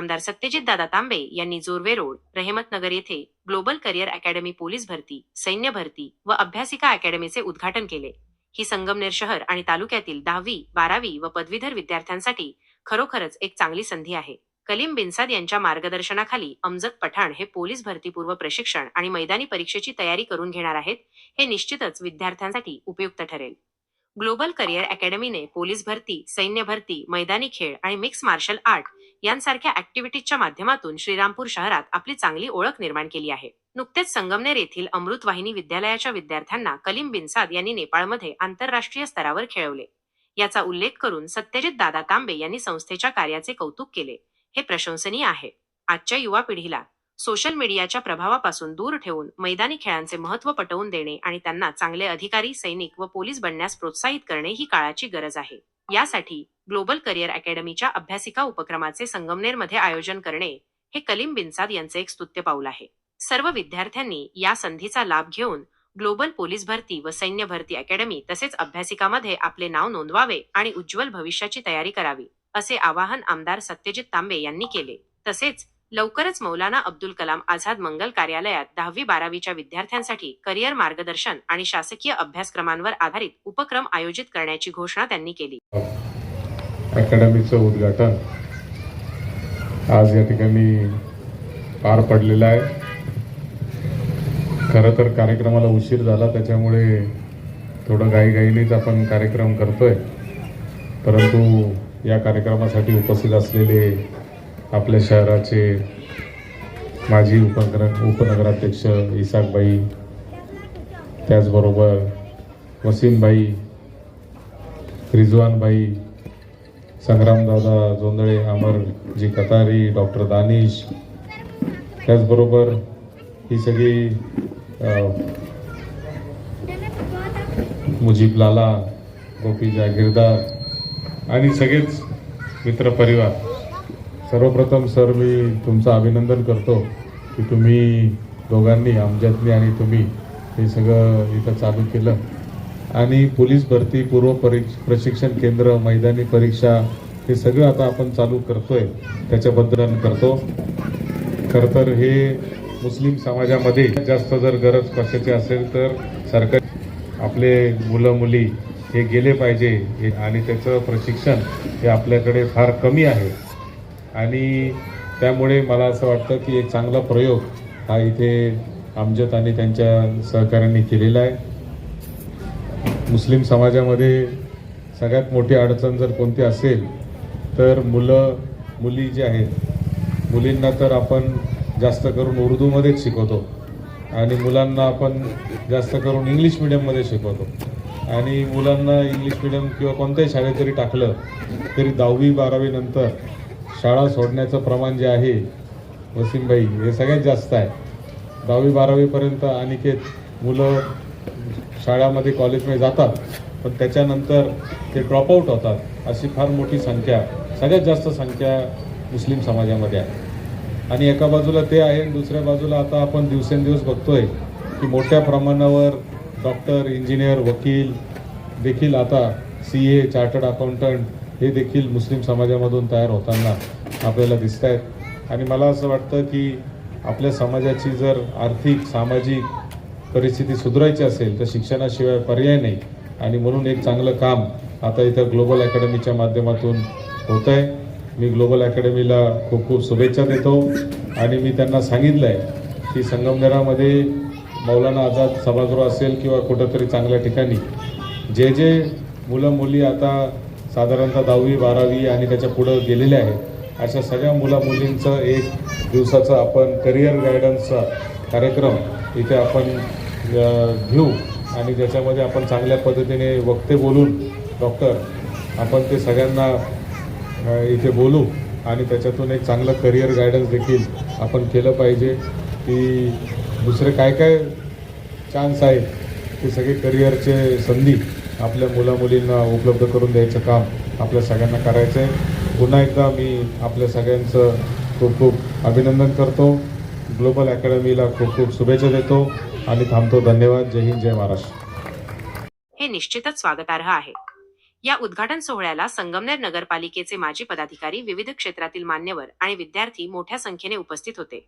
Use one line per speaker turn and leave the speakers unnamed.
आमदार सत्यजित दादा तांबे यांनी जोरवे रोड रहेमतनगर येथे ग्लोबल करिअर अकॅडमी पोलीस भरती सैन्य भरती व अभ्यासिका अकॅडमीचे उद्घाटन केले. ही संगमनेर शहर आणि तालुक्यातील दहावी बारावी व पदवीधर विद्यार्थ्यांसाठी खरोखरच एक चांगली संधी आहे. कलीम बिनसाद यांच्या मार्गदर्शनाखाली अमजद पठाण हे पोलीस भरतीपूर्व प्रशिक्षण आणि मैदानी परीक्षेची तयारी करून घेणार आहेत हे निश्चितच विद्यार्थ्यांसाठी उपयुक्त ठरेल. ग्लोबल करिअर अकॅडमीने पोलीस भरती सैन्य भरती मैदानी खेळ आणि मिक्स मार्शल आर्ट यांसारख्या ऍक्टिव्हिटीजच्या माध्यमातून श्रीरामपूर शहरात आपली चांगली ओळख निर्माण केली आहे. नुकतेच संगमनेर येथील अमृत वाहिनी विद्यालयाच्या विद्यार्थ्यांना कलीम बिनसाद यांनी नेपाळमध्ये आंतरराष्ट्रीय स्तरावर खेळवले. याचा उल्लेख करून सत्यजित दादा तांबे यांनी संस्थेच्या कार्याचे कौतुक केले. हे प्रशंसनीय आहे. आजच्या युवा पिढीला सोशल मीडियाच्या प्रभावापासून दूर ठेवून मैदानी खेळांचे महत्त्व पटवून देणे आणि त्यांना चांगले अधिकारी सैनिक व पोलीस बनण्यास प्रोत्साहित करणे ही काळाची गरज आहे. यासाठी ग्लोबल करिअर अकॅडमीच्या अभ्यासिका उपक्रमाचे संगमनेरमध्ये आयोजन करणे हे कलीम बिनसाद यांचे एक स्तुत्य पाऊल आहे. सर्व विद्यार्थ्यांनी या संधीचा लाभ घेऊन ग्लोबल पोलीस भरती व सैन्य भरती अकॅडमी तसेच अभ्यासिकामध्ये आपले नाव नोंदवावे आणि उज्ज्वल भविष्याची तयारी करावी असे आवाहन आमदार सत्यजित तांबे यांनी केले. तसेच लवकरच मौलाना अब्दुल कलाम आझाद मंगल कार्यालयात दहावी बारावीच्या विद्यार्थ्यांसाठी करिअर मार्गदर्शन आणि शासकीय अभ्यासक्रमांवर आधारित उपक्रम आयोजित करण्याची घोषणा त्यांनी केली.
अकॅडमीचं उद्घाटन आज या ठिकाणी पार पडलेलं आहे. खरं तर कार्यक्रमाला उशीर झाला त्याच्यामुळे थोडं घाईघाईनेच आपण कार्यक्रम करतोय. परंतु या कार्यक्रमासाठी उपस्थित असलेले आपल्या शहराचे माजी उपनगर उपनगराध्यक्ष इसाकबाई त्याचबरोबर वसीमबाई रिजवानबाई संग्रामदादा अमर अमरजी कतारी डॉक्टर दानिश. त्याचबरोबर ही सगळी मुजीब लाला गोपी जागीरदार आणि सगळेच मित्रपरिवार सर्वप्रथम सर मी तुमचं अभिनंदन करतो की तुम्ही दोघांनी आमच्यातनी आणि तुम्ही हे सगळं इथं चालू केलं. आणि पोलीस भरती पूर्व परीक्ष प्रशिक्षण केंद्र मैदानी परीक्षा हे सगळं आता आपण चालू करतोय. त्याच्याबद्दल करतो. खरं तर हे मुस्लिम समाजामध्ये जास्त जर गरज कशाची असेल तर सरकार आपले मुलं मुली हे गेले पाहिजे. हे- आणि त्याचं प्रशिक्षण हे आपल्याकडे फार कमी आहे. आणि त्यामुळे मला असं वाटतं की एक चांगला प्रयोग हा इथे आमजत आणि त्यांच्या सहकाऱ्यांनी केलेला आहे. मुस्लिम समाजामध्ये सगळ्यात मोठी अडचण जर कोणती असेल तर मुलं मुली जे आहेत मुलींना तर आपण जास्त करून उर्दूमध्येच शिकवतो आणि मुलांना आपण जास्त करून इंग्लिश मिडियममध्ये शिकवतो. आणि मुलांना इंग्लिश मिडियम किंवा कोणत्याही शाळेत जरी टाकलं तरी दहावी बारावीनंतर शाळा सोडण्याचं प्रमाण जे आहे वसीमबाई हे सगळ्यात जास्त आहे. दहावी बारावीपर्यंत अनिकेत मुलं शाळामध्ये कॉलेजमध्ये जातात पण त्याच्यानंतर ते ड्रॉपआउट होतात अशी फार मोठी संख्या सगळ्यात जास्त संख्या मुस्लिम समाजामध्ये आहे. आणि एका बाजूला ते आहे दुसऱ्या बाजूला आता आपण दिवसेंदिवस बघतोय की मोठ्या प्रमाणावर डॉक्टर इंजिनियर वकील देखील आता सी ए चार्टर्ड अकाउंटंट हे देखील मुस्लिम समाजामधून तयार होताना आपल्याला दिसत आहेत आणि मला असं वाटतं की आपल्या समाजाची जर आर्थिक सामाजिक परिस्थिती सुधारायची असेल तर शिक्षणाशिवाय पर्याय नाही. आणि म्हणून एक चांगलं काम आता इथं ग्लोबल अकॅडमीच्या माध्यमातून होत आहे मी ग्लोबल अकॅडमीला खूप खूप शुभेच्छा देतो. आणि मी त्यांना सांगितलं आहे की संगमनेरामध्ये मौलाना आझाद सभागृह असेल किंवा कुठंतरी चांगल्या ठिकाणी जे जे मुलं मुली आता साधारणतः दहावी बारावी आणि त्याच्या पुढं गेलेले आहेत अशा सगळ्या मुला मुलींचं एक दिवसाचं आपण करिअर गायडन्सचा कार्यक्रम इथे आपण घेऊ आणि त्याच्यामध्ये आपण चांगल्या पद्धतीने वक्ते बोलून डॉक्टर आपण ते सगळ्यांना इथे बोलू आणि त्याच्यातून एक चांगलं करिअर गायडन्स देखील आपण केलं पाहिजे की दुसरे काय काय चान्स आहेत ते सगळे करिअरचे संधी आपल्या मुलामुलींना उपलब्ध करून द्यायचं काम आपल्या सगळ्यांना करायचं आहे पुन्हा एकदा मी आपल्या सगळ्यांचं खूप खूप अभिनंदन करतो. ग्लोबल अकॅडमीला खूप खूप शुभेच्छा देतो आणि थांबतो. धन्यवाद. जय हिंद जय महाराष्ट्र.
हे निश्चितच स्वागतार्ह आहे. या उद्घाटन सोहळ्याला संगमनेर नगरपालिकेचे माजी पदाधिकारी विविध क्षेत्रातील मान्यवर आणि विद्यार्थी मोठ्या संख्येने उपस्थित होते.